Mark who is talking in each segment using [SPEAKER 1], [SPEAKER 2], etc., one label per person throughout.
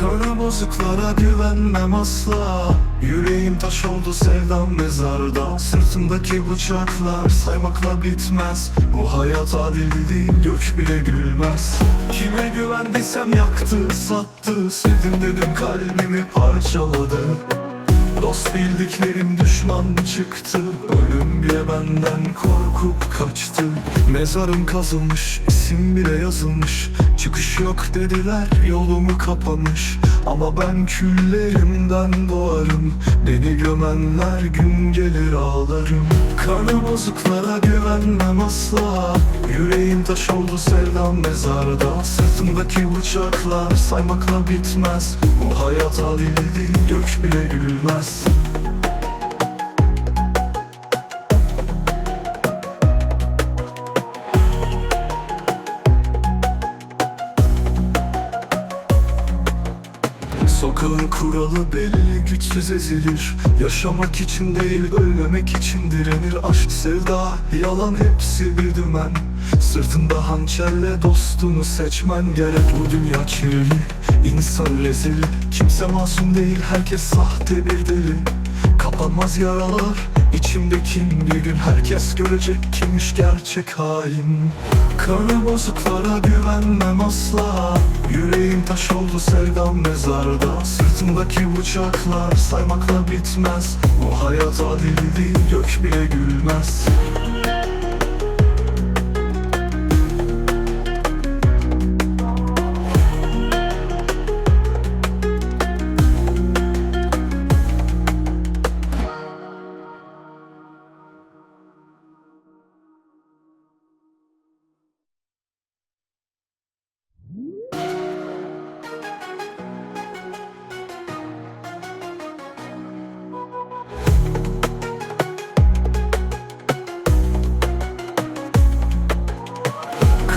[SPEAKER 1] Kanı bozuklara güvenmem asla. Yüreğim taş oldu sevdam mezarda. Sırtımdaki bıçaklar saymakla bitmez. Bu hayat adil değil gök bile gülmez. Kime güvendiysem yaktı sattı. Sevdim dedim kalbimi parçaladı Dost bildiklerim düşman çıktı. Ölüm bile benden korkup kaçtı. Mezarım kazılmış, isim bile yazılmış. Çıkış yok dediler, yolumu kapamış Ama ben küllerimden doğarım. Beni gömenler gün gelir ağlarım. Kanı bozuklara güvenmem asla. Yüreğim taş oldu sevdam mezarda. Sırtımdaki bıçaklar saymakla bitmez. Bu hayat değil gök bile gülmez Sokağın kuralı belli güçsüz ezilir. Yaşamak için değil ölmemek için direnir. Aşk sevda yalan hepsi bir dümen. Sırtında hançerle dostunu seçmen gerek. Bu dünya kirli insan rezil. Kimse masum değil herkes sahte bir deli. Kapanmaz yaralar içimde kim? Bir gün herkes görecek kimmiş gerçek hain. Kanı bozuklara güvenmem asla Yüreğim taş oldu sevdam mezarda. Sırtımdaki bıçaklar saymakla bitmez. Bu hayat adil değil gök bile gülmez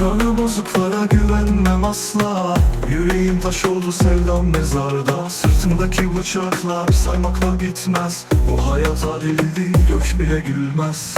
[SPEAKER 1] Kanı bozuklara güvenmem asla. Yüreğim taş oldu sevdam mezarda. Sırtımdaki bıçaklar saymakla bitmez Bu hayat adil değil gök bile gülmez